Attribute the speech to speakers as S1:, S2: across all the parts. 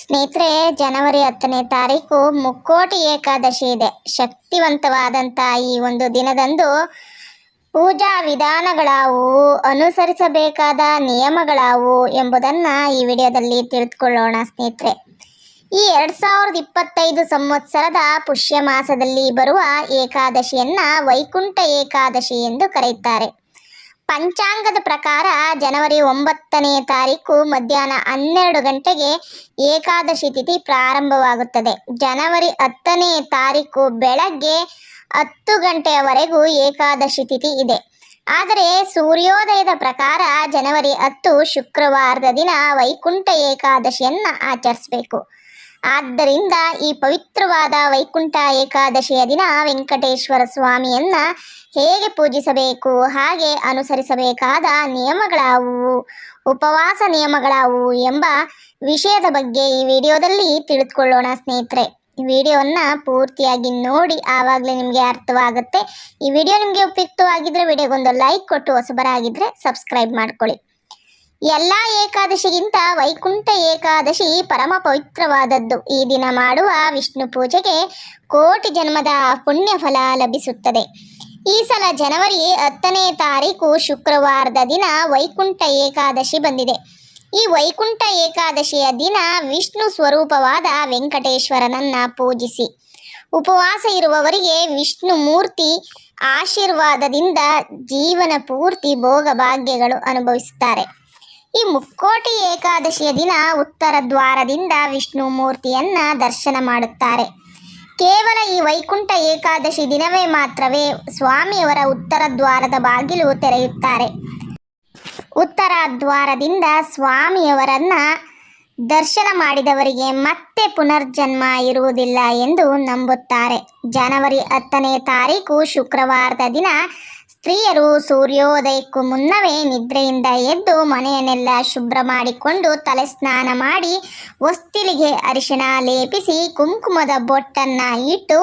S1: ಸ್ನೇಹಿತರೆ, ಜನವರಿ ಹತ್ತನೇ ತಾರೀಕು ಮುಕ್ಕೋಟಿ ಏಕಾದಶಿ ಇದೆ. ಶಕ್ತಿವಂತವಾದಂಥ ಈ ಒಂದು ದಿನದಂದು ಪೂಜಾ ವಿಧಾನಗಳಾವು, ಅನುಸರಿಸಬೇಕಾದ ನಿಯಮಗಳಾವು ಎಂಬುದನ್ನು ಈ ವಿಡಿಯೋದಲ್ಲಿ ತಿಳಿದುಕೊಳ್ಳೋಣ ಸ್ನೇಹಿತರೆ. ಈ ಎರಡು ಸಾವಿರದ ಇಪ್ಪತ್ತೈದು ಸಂವತ್ಸರದ ಪುಷ್ಯ ಮಾಸದಲ್ಲಿ ಬರುವ ಏಕಾದಶಿಯನ್ನು ವೈಕುಂಠ ಏಕಾದಶಿ ಎಂದು ಕರೆಯುತ್ತಾರೆ. ಪಂಚಾಂಗದ ಪ್ರಕಾರ ಜನವರಿ ಒಂಬತ್ತನೇ ತಾರೀಕು ಮಧ್ಯಾಹ್ನ ಹನ್ನೆರಡು ಗಂಟೆಗೆ ಏಕಾದಶಿ ತಿಥಿ ಪ್ರಾರಂಭವಾಗುತ್ತದೆ. ಜನವರಿ ಹತ್ತನೇ ತಾರೀಕು ಬೆಳಗ್ಗೆ ಹತ್ತು ಗಂಟೆಯವರೆಗೂ ಏಕಾದಶಿ ತಿಥಿ ಇದೆ. ಆದರೆ ಸೂರ್ಯೋದಯದ ಪ್ರಕಾರ ಜನವರಿ ಹತ್ತು ಶುಕ್ರವಾರದ ದಿನ ವೈಕುಂಠ ಏಕಾದಶಿಯನ್ನು ಆಚರಿಸಬೇಕು. ಆದ್ದರಿಂದ ಈ ಪವಿತ್ರವಾದ ವೈಕುಂಠ ಏಕಾದಶಿಯ ದಿನ ವೆಂಕಟೇಶ್ವರ ಸ್ವಾಮಿಯನ್ನ ಹೇಗೆ ಪೂಜಿಸಬೇಕು, ಹಾಗೆ ಅನುಸರಿಸಬೇಕಾದ ನಿಯಮಗಳಾವುವು ಉಪವಾಸ ನಿಯಮಗಳಾವುವು ಎಂಬ ವಿಷಯದ ಬಗ್ಗೆ ಈ ವಿಡಿಯೋದಲ್ಲಿ ತಿಳಿದುಕೊಳ್ಳೋಣ ಸ್ನೇಹಿತರೆ. ಈ ವಿಡಿಯೋವನ್ನು ಪೂರ್ತಿಯಾಗಿ ನೋಡಿ ಆವಾಗಲೇ ನಿಮಗೆ ಅರ್ಥವಾಗುತ್ತೆ. ಈ ವಿಡಿಯೋ ನಿಮಗೆ ಉಪಯುಕ್ತವಾಗಿದ್ದರೆ ವಿಡಿಯೋಗೊಂದು ಲೈಕ್ ಕೊಟ್ಟು ಹೊಸಬರಾಗಿದ್ದರೆ ಸಬ್ಸ್ಕ್ರೈಬ್ ಮಾಡ್ಕೊಳ್ಳಿ. ಎಲ್ಲ ಏಕಾದಶಿಗಿಂತ ವೈಕುಂಠ ಏಕಾದಶಿ ಪರಮ ಪವಿತ್ರವಾದದ್ದು. ಈ ದಿನ ಮಾಡುವ ವಿಷ್ಣು ಪೂಜೆಗೆ ಕೋಟಿ ಜನ್ಮದ ಪುಣ್ಯ ಫಲ ಲಭಿಸುತ್ತದೆ. ಈ ಸಲ ಜನವರಿ ಹತ್ತನೇ ತಾರೀಕು ಶುಕ್ರವಾರದ ದಿನ ವೈಕುಂಠ ಏಕಾದಶಿ ಬಂದಿದೆ. ಈ ವೈಕುಂಠ ಏಕಾದಶಿಯ ದಿನ ವಿಷ್ಣು ಸ್ವರೂಪವಾದ ವೆಂಕಟೇಶ್ವರನನ್ನ ಪೂಜಿಸಿ. ಉಪವಾಸ ಇರುವವರಿಗೆ ವಿಷ್ಣು ಮೂರ್ತಿ ಆಶೀರ್ವಾದದಿಂದ ಜೀವನ ಪೂರ್ತಿ ಭೋಗ ಭಾಗ್ಯಗಳು ಅನುಭವಿಸುತ್ತಾರೆ. ಈ ಮುಕ್ಕೋಟಿ ಏಕಾದಶಿಯ ದಿನ ಉತ್ತರ ದ್ವಾರದಿಂದ ವಿಷ್ಣು ಮೂರ್ತಿಯನ್ನ ದರ್ಶನ ಮಾಡುತ್ತಾರೆ. ಕೇವಲ ಈ ವೈಕುಂಠ ಏಕಾದಶಿ ದಿನವೇ ಮಾತ್ರವೇ ಸ್ವಾಮಿಯವರ ಉತ್ತರ ದ್ವಾರದ ಬಾಗಿಲು ತೆರೆಯುತ್ತಾರೆ. ಉತ್ತರ ದ್ವಾರದಿಂದ ಸ್ವಾಮಿಯವರನ್ನ ದರ್ಶನ ಮಾಡಿದವರಿಗೆ ಮತ್ತೆ ಪುನರ್ಜನ್ಮ ಇರುವುದಿಲ್ಲ ಎಂದು ನಂಬುತ್ತಾರೆ. ಜನವರಿ ಹತ್ತನೇ ತಾರೀಕು ಶುಕ್ರವಾರದ ದಿನ ಸ್ತ್ರೀಯರು ಸೂರ್ಯೋದಯಕ್ಕೂ ಮುನ್ನವೇ ನಿದ್ರೆಯಿಂದ ಎದ್ದು ಮನೆಯನ್ನೆಲ್ಲ ಶುಭ್ರ ಮಾಡಿಕೊಂಡು ತಲೆ ಸ್ನಾನ ಮಾಡಿ ಹೊಸ್ತಿಲಿಗೆ ಅರಿಶಿಣ ಲೇಪಿಸಿ ಕುಂಕುಮದ ಬೊಟ್ಟನ್ನು ಇಟ್ಟು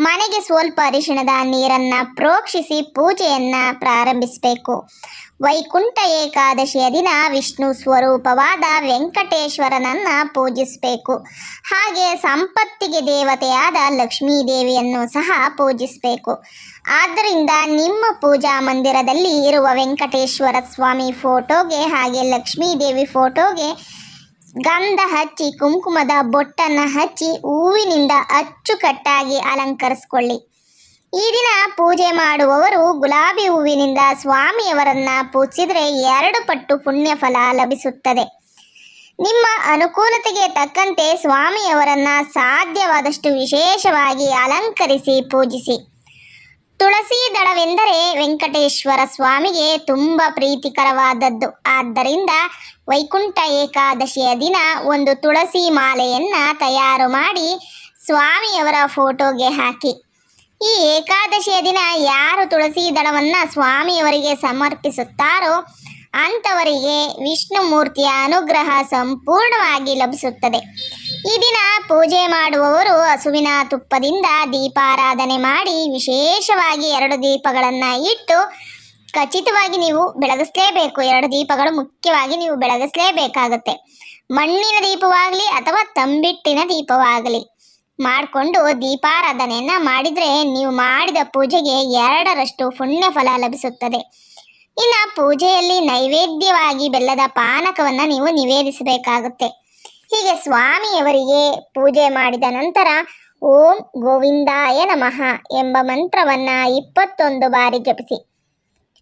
S1: ಮನೆಗೆ ಸ್ವಲ್ಪ ಅರಿಶಿಣದ ನೀರನ್ನು ಪ್ರೋಕ್ಷಿಸಿ ಪೂಜೆಯನ್ನು ಪ್ರಾರಂಭಿಸಬೇಕು. ವೈಕುಂಠ ಏಕಾದಶಿಯ ದಿನ ವಿಷ್ಣು ಸ್ವರೂಪವಾದ ವೆಂಕಟೇಶ್ವರನನ್ನು ಪೂಜಿಸಬೇಕು. ಹಾಗೆ ಸಂಪತ್ತಿಗೆ ದೇವತೆಯಾದ ಲಕ್ಷ್ಮೀ ದೇವಿಯನ್ನು ಸಹ ಪೂಜಿಸಬೇಕು. ಆದ್ದರಿಂದ ನಿಮ್ಮ ಪೂಜಾ ಮಂದಿರದಲ್ಲಿ ಇರುವ ವೆಂಕಟೇಶ್ವರ ಸ್ವಾಮಿ ಫೋಟೋಗೆ ಹಾಗೆ ಲಕ್ಷ್ಮೀದೇವಿ ಫೋಟೋಗೆ ಗಂಧ ಹಚ್ಚಿ, ಕುಂಕುಮದ ಬೊಟ್ಟನ್ನು ಹಚ್ಚಿ, ಹೂವಿನಿಂದ ಅಚ್ಚುಕಟ್ಟಾಗಿ ಅಲಂಕರಿಸಿಕೊಳ್ಳಿ. ಈ ದಿನ ಪೂಜೆ ಮಾಡುವವರು ಗುಲಾಬಿ ಹೂವಿನಿಂದ ಸ್ವಾಮಿಯವರನ್ನು ಪೂಜಿಸಿದರೆ ಎರಡು ಪಟ್ಟು ಪುಣ್ಯ ಫಲ ಲಭಿಸುತ್ತದೆ. ನಿಮ್ಮ ಅನುಕೂಲತೆಗೆ ತಕ್ಕಂತೆ ಸ್ವಾಮಿಯವರನ್ನು ಸಾಧ್ಯವಾದಷ್ಟು ವಿಶೇಷವಾಗಿ ಅಲಂಕರಿಸಿ ಪೂಜಿಸಿ. ತುಳಸಿ ದಳವೆಂದರೆ ವೆಂಕಟೇಶ್ವರ ಸ್ವಾಮಿಗೆ ತುಂಬ ಪ್ರೀತಿಕರವಾದದ್ದು. ಆದ್ದರಿಂದ ವೈಕುಂಠ ಏಕಾದಶಿಯ ದಿನ ಒಂದು ತುಳಸಿ ಮಾಲೆಯನ್ನ ತಯಾರು ಮಾಡಿ ಸ್ವಾಮಿಯವರ ಫೋಟೋಗೆ ಹಾಕಿ. ಈ ಏಕಾದಶಿಯ ದಿನ ಯಾರು ತುಳಸಿ ದಳವನ್ನು ಸ್ವಾಮಿಯವರಿಗೆ ಸಮರ್ಪಿಸುತ್ತಾರೋ ಅಂಥವರಿಗೆ ವಿಷ್ಣು ಮೂರ್ತಿಯ ಅನುಗ್ರಹ ಸಂಪೂರ್ಣವಾಗಿ ಲಭಿಸುತ್ತದೆ. ಈ ದಿನ ಪೂಜೆ ಮಾಡುವವರು ಹಸುವಿನ ತುಪ್ಪದಿಂದ ದೀಪಾರಾಧನೆ ಮಾಡಿ ವಿಶೇಷವಾಗಿ ಎರಡು ದೀಪಗಳನ್ನು ಇಟ್ಟು ಖಚಿತವಾಗಿ ನೀವು ಬೆಳಗಿಸಲೇಬೇಕು. ಎರಡು ದೀಪಗಳು ಮುಖ್ಯವಾಗಿ ನೀವು ಬೆಳಗಿಸಲೇಬೇಕಾಗುತ್ತೆ. ಮಣ್ಣಿನ ದೀಪವಾಗಲಿ ಅಥವಾ ತಂಬಿಟ್ಟಿನ ದೀಪವಾಗಲಿ ಮಾಡಿಕೊಂಡು ದೀಪಾರಾಧನೆಯನ್ನು ಮಾಡಿದರೆ ನೀವು ಮಾಡಿದ ಪೂಜೆಗೆ ಎರಡರಷ್ಟು ಪುಣ್ಯ ಫಲ ಲಭಿಸುತ್ತದೆ. ಇನ್ನು ಪೂಜೆಯಲ್ಲಿ ನೈವೇದ್ಯವಾಗಿ ಬೆಲ್ಲದ ಪಾನಕವನ್ನು ನೀವು ನಿವೇದಿಸಬೇಕಾಗುತ್ತೆ. ಹೀಗೆ ಸ್ವಾಮಿಯವರಿಗೆ ಪೂಜೆ ಮಾಡಿದ ನಂತರ ಓಂ ಗೋವಿಂದಾಯ ನಮಃ ಎಂಬ ಮಂತ್ರವನ್ನು ಇಪ್ಪತ್ತೊಂದು ಬಾರಿ ಜಪಿಸಿ.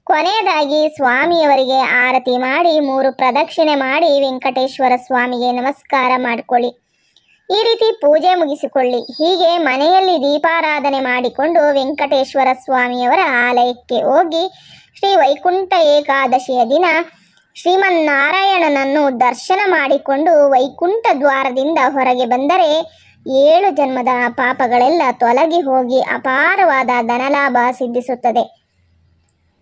S1: ಕೊನೆಯದಾಗಿ ಸ್ವಾಮಿಯವರಿಗೆ ಆರತಿ ಮಾಡಿ, ಮೂರು ಪ್ರದಕ್ಷಿಣೆ ಮಾಡಿ ವೆಂಕಟೇಶ್ವರ ಸ್ವಾಮಿಗೆ ನಮಸ್ಕಾರ ಮಾಡಿಕೊಳ್ಳಿ. ಈ ರೀತಿ ಪೂಜೆ ಮುಗಿಸಿಕೊಳ್ಳಿ. ಹೀಗೆ ಮನೆಯಲ್ಲಿ ದೀಪಾರಾಧನೆ ಮಾಡಿಕೊಂಡು ವೆಂಕಟೇಶ್ವರ ಸ್ವಾಮಿಯವರ ಆಲಯಕ್ಕೆ ಹೋಗಿ ಶ್ರೀ ವೈಕುಂಠ ಏಕಾದಶಿಯ ದಿನ ಶ್ರೀಮನ್ನಾರಾಯಣನನ್ನು ದರ್ಶನ ಮಾಡಿಕೊಂಡು ವೈಕುಂಠ ದ್ವಾರದಿಂದ ಹೊರಗೆ ಬಂದರೆ ಏಳು ಜನ್ಮದ ಪಾಪಗಳೆಲ್ಲ ತೊಲಗಿ ಹೋಗಿ ಅಪಾರವಾದ ಧನಲಾಭ ಸಿದ್ಧಿಸುತ್ತದೆ.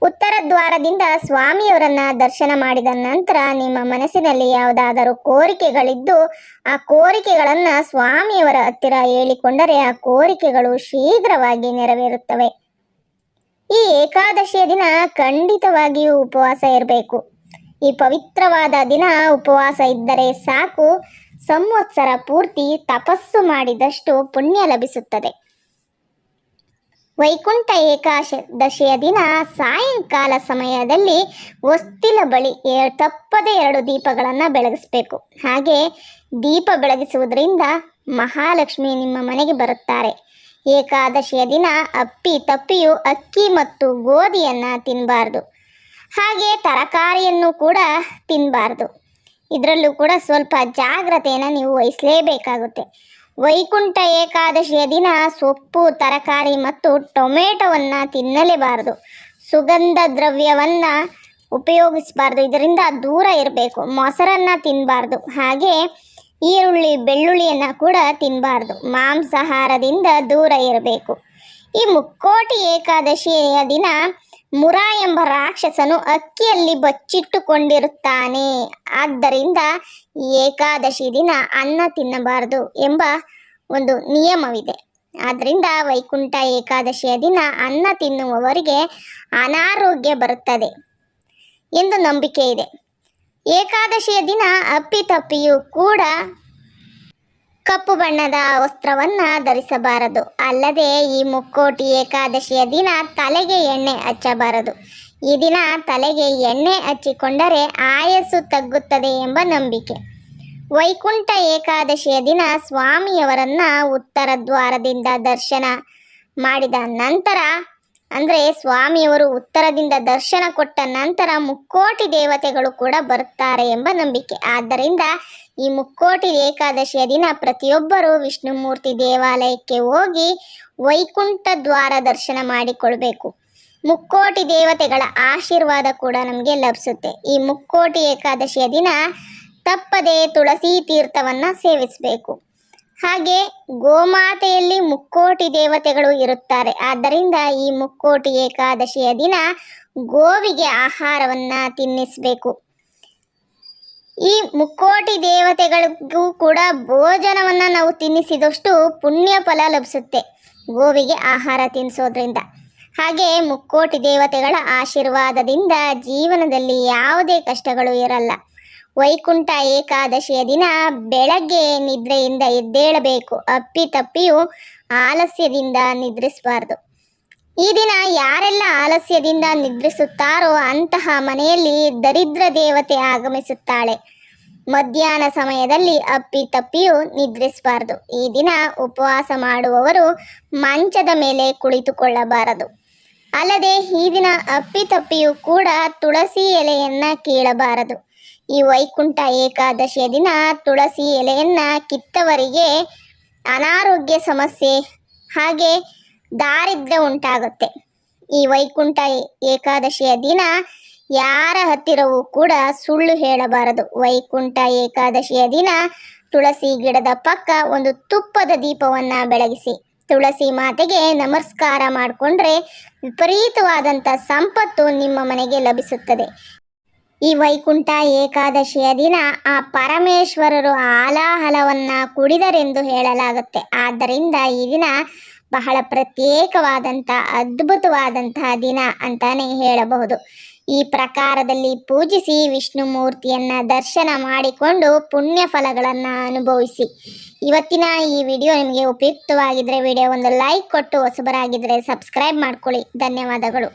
S1: ಉತ್ತರ ದ್ವಾರದಿಂದ ಸ್ವಾಮಿಯವರನ್ನ ದರ್ಶನ ಮಾಡಿದ ನಂತರ ನಿಮ್ಮ ಮನಸ್ಸಿನಲ್ಲಿ ಯಾವುದಾದರೂ ಕೋರಿಕೆಗಳಿದ್ದು ಆ ಕೋರಿಕೆಗಳನ್ನು ಸ್ವಾಮಿಯವರ ಹತ್ತಿರ ಹೇಳಿಕೊಂಡರೆ ಆ ಕೋರಿಕೆಗಳು ಶೀಘ್ರವಾಗಿ ನೆರವೇರುತ್ತವೆ. ಈ ಏಕಾದಶಿಯ ದಿನ ಖಂಡಿತವಾಗಿಯೂ ಉಪವಾಸ ಇರಬೇಕು. ಈ ಪವಿತ್ರವಾದ ದಿನ ಉಪವಾಸ ಇದ್ದರೆ ಸಾಕು. ಸಂವತ್ಸರ ಪೂರ್ತಿ ತಪಸ್ಸು ಮಾಡಿದಷ್ಟು ಪುಣ್ಯ ಲಭಿಸುತ್ತದೆ. ವೈಕುಂಠ ಏಕಾದಶಿಯ ದಿನ ಸಾಯಂಕಾಲ ಸಮಯದಲ್ಲಿ ಹೊಸ್ತಿಲ ಬಳಿ ತಪ್ಪದೆ ಎರಡು ದೀಪಗಳನ್ನು ಬೆಳಗಿಸಬೇಕು. ಹಾಗೆ ದೀಪ ಬೆಳಗಿಸುವುದರಿಂದ ಮಹಾಲಕ್ಷ್ಮಿ ನಿಮ್ಮ ಮನೆಗೆ ಬರುತ್ತಾರೆ. ಏಕಾದಶಿಯ ದಿನ ಅಪ್ಪಿ ತಪ್ಪಿಯು ಅಕ್ಕಿ ಮತ್ತು ಗೋಧಿಯನ್ನು ತಿನ್ನಬಾರ್ದು ಹಾಗೆ ತರಕಾರಿಯನ್ನು ಕೂಡ ತಿನ್ನಬಾರ್ದು ಇದರಲ್ಲೂ ಕೂಡ ಸ್ವಲ್ಪ ಜಾಗ್ರತೆಯನ್ನು ನೀವು ವಹಿಸಲೇಬೇಕಾಗುತ್ತೆ. ವೈಕುಂಠ ಏಕಾದಶಿಯ ದಿನ ಸೊಪ್ಪು, ತರಕಾರಿ ಮತ್ತು ಟೊಮೆಟೊವನ್ನು ತಿನ್ನಲೇಬಾರದು. ಸುಗಂಧ ದ್ರವ್ಯವನ್ನು ಉಪಯೋಗಿಸಬಾರ್ದು. ಇದರಿಂದ ದೂರ ಇರಬೇಕು. ಮೊಸರನ್ನು ತಿನ್ನಬಾರ್ದು ಹಾಗೆ ಈರುಳ್ಳಿ, ಬೆಳ್ಳುಳ್ಳಿಯನ್ನು ಕೂಡ ತಿನ್ನಬಾರ್ದು ಮಾಂಸಾಹಾರದಿಂದ ದೂರ ಇರಬೇಕು. ಈ ಮುಕ್ಕೋಟಿ ಏಕಾದಶಿಯ ದಿನ ಮುರ ಎಂಬ ರಾಕ್ಷಸನು ಅಕ್ಕಿಯಲ್ಲಿ ಬಚ್ಚಿಟ್ಟುಕೊಂಡಿರುತ್ತಾನೆ. ಆದ್ದರಿಂದ ಏಕಾದಶಿ ದಿನ ಅನ್ನ ತಿನ್ನಬಾರದು ಎಂಬ ಒಂದು ನಿಯಮವಿದೆ. ಆದ್ದರಿಂದ ವೈಕುಂಠ ಏಕಾದಶಿಯ ದಿನ ಅನ್ನ ತಿನ್ನುವವರಿಗೆ ಅನಾರೋಗ್ಯ ಬರುತ್ತದೆ ಎಂದು ನಂಬಿಕೆ ಇದೆ ಏಕಾದಶಿಯ ದಿನ ಅಪ್ಪಿತಪ್ಪಿಯೂ ಕೂಡ ಕಪ್ಪು ಬಣ್ಣದ ವಸ್ತ್ರವನ್ನ ಧರಿಸಬಾರದು. ಅಲ್ಲದೆ ಈ ಮುಕ್ಕೋಟಿ ಏಕಾದಶಿಯ ದಿನ ತಲೆಗೆ ಎಣ್ಣೆ ಹಚ್ಚಬಾರದು. ಈ ದಿನ ತಲೆಗೆ ಎಣ್ಣೆ ಹಚ್ಚಿಕೊಂಡರೆ ಆಯಸ್ಸು ತಗ್ಗುತ್ತದೆ ಎಂಬ ನಂಬಿಕೆ. ವೈಕುಂಠ ಏಕಾದಶಿಯ ದಿನ ಸ್ವಾಮಿಯವರನ್ನ ಉತ್ತರ ದ್ವಾರದಿಂದ ದರ್ಶನ ಮಾಡಿದ ನಂತರ ಅಂದರೆ ಸ್ವಾಮಿಯವರು ಉತ್ತರದಿಂದ ದರ್ಶನ ಕೊಟ್ಟ ನಂತರ ಮುಕ್ಕೋಟಿ ದೇವತೆಗಳು ಕೂಡ ಬರುತ್ತಾರೆ ಎಂಬ ನಂಬಿಕೆ. ಆದ್ದರಿಂದ ಈ ಮುಕ್ಕೋಟಿ ಏಕಾದಶಿಯ ದಿನ ಪ್ರತಿಯೊಬ್ಬರು ವಿಷ್ಣುಮೂರ್ತಿ ದೇವಾಲಯಕ್ಕೆ ಹೋಗಿ ವೈಕುಂಠ ದ್ವಾರ ದರ್ಶನ ಮಾಡಿಕೊಳ್ಬೇಕು. ಮುಕ್ಕೋಟಿ ದೇವತೆಗಳ ಆಶೀರ್ವಾದ ಕೂಡ ನಮಗೆ ಲಭಿಸುತ್ತೆ. ಈ ಮುಕ್ಕೋಟಿ ಏಕಾದಶಿಯ ದಿನ ತಪ್ಪದೇ ತುಳಸಿ ತೀರ್ಥವನ್ನು ಸೇವಿಸಬೇಕು. ಹಾಗೆ ಗೋಮಾತೆಯಲ್ಲಿ ಮುಕ್ಕೋಟಿ ದೇವತೆಗಳು ಇರುತ್ತಾರೆ. ಆದ್ದರಿಂದ ಈ ಮುಕ್ಕೋಟಿ ಏಕಾದಶಿಯ ದಿನ ಗೋವಿಗೆ ಆಹಾರವನ್ನ ತಿನ್ನಿಸಬೇಕು. ಈ ಮುಕ್ಕೋಟಿ ದೇವತೆಗಳಿಗೂ ಕೂಡ ಭೋಜನವನ್ನು ನಾವು ತಿನ್ನಿಸಿದಷ್ಟು ಪುಣ್ಯ ಫಲ ಲಭಿಸುತ್ತೆ ಗೋವಿಗೆ ಆಹಾರ ತಿನ್ನಿಸೋದ್ರಿಂದ. ಹಾಗೆ ಮುಕ್ಕೋಟಿ ದೇವತೆಗಳ ಆಶೀರ್ವಾದದಿಂದ ಜೀವನದಲ್ಲಿ ಯಾವುದೇ ಕಷ್ಟಗಳು ಇರಲ್ಲ. ವೈಕುಂಠ ಏಕಾದಶಿಯ ದಿನ ಬೆಳಗ್ಗೆ ನಿದ್ರೆಯಿಂದ ಎದ್ದೇಳಬೇಕು. ಅಪ್ಪಿ ತಪ್ಪಿಯು ಆಲಸ್ಯದಿಂದ ನಿದ್ರಿಸಬಾರ್ದು. ಈ ದಿನ ಯಾರೆಲ್ಲ ಆಲಸ್ಯದಿಂದ ನಿದ್ರಿಸುತ್ತಾರೋ ಅಂತಹ ಮನೆಯಲ್ಲಿ ದರಿದ್ರ ದೇವತೆ ಆಗಮಿಸುತ್ತಾಳೆ. ಮಧ್ಯಾಹ್ನ ಸಮಯದಲ್ಲಿ ಅಪ್ಪಿ ತಪ್ಪಿಯು ನಿದ್ರಿಸಬಾರದು. ಈ ದಿನ ಉಪವಾಸ ಮಾಡುವವರು ಮಂಚದ ಮೇಲೆ ಕುಳಿತುಕೊಳ್ಳಬಾರದು. ಅಲ್ಲದೆ ಈ ದಿನ ಅಪ್ಪಿ ತಪ್ಪಿಯು ಕೂಡ ತುಳಸಿ ಎಲೆಯನ್ನ ಕೀಳಬಾರದು. ಈ ವೈಕುಂಠ ಏಕಾದಶಿಯ ದಿನ ತುಳಸಿ ಎಲೆಯನ್ನು ಕಿತ್ತವರಿಗೆ ಅನಾರೋಗ್ಯ ಸಮಸ್ಯೆ, ಹಾಗೆ ದಾರಿದ್ರ್ಯ ಉಂಟಾಗುತ್ತೆ. ಈ ವೈಕುಂಠ ಏಕಾದಶಿಯ ದಿನ ಯಾರ ಹತ್ತಿರವೂ ಕೂಡ ಸುಳ್ಳು ಹೇಳಬಾರದು. ವೈಕುಂಠ ಏಕಾದಶಿಯ ದಿನ ತುಳಸಿ ಗಿಡದ ಪಕ್ಕ ಒಂದು ತುಪ್ಪದ ದೀಪವನ್ನ ಬೆಳಗಿಸಿ, ತುಳಸಿ ಮಾತೆಗೆ ನಮಸ್ಕಾರ ಮಾಡಿಕೊಂಡ್ರೆ ವಿಪರೀತವಾದಂಥ ಸಂಪತ್ತು ನಿಮ್ಮ ಮನೆಗೆ ಲಭಿಸುತ್ತದೆ. ಈ ವೈಕುಂಠ ಏಕಾದಶಿಯ ದಿನ ಆ ಪರಮೇಶ್ವರರು ಆಲಾಹಲವನ್ನ ಕುಡಿದರೆಂದು ಹೇಳಲಾಗುತ್ತೆ. ಆದ್ದರಿಂದ ಈ ದಿನ ಬಹಳ ಪ್ರತ್ಯೇಕವಾದಂಥ ಅದ್ಭುತವಾದಂತಹ ದಿನ ಅಂತಾನೆ ಹೇಳಬಹುದು. ಈ ಪ್ರಕಾರದಲ್ಲಿ ಪೂಜಿಸಿ ವಿಷ್ಣು ಮೂರ್ತಿಯನ್ನ ದರ್ಶನ ಮಾಡಿಕೊಂಡು ಪುಣ್ಯ ಫಲಗಳನ್ನು ಅನುಭವಿಸಿ. ಇವತ್ತಿನ ಈ ವಿಡಿಯೋ ನಿಮಗೆ ಉಪಯುಕ್ತವಾಗಿದ್ದರೆ ವಿಡಿಯೋ ಒಂದು ಲೈಕ್ ಕೊಟ್ಟು ಹೊಸಬರಾಗಿದ್ದರೆ ಸಬ್ಸ್ಕ್ರೈಬ್ ಮಾಡ್ಕೊಳ್ಳಿ. ಧನ್ಯವಾದಗಳು.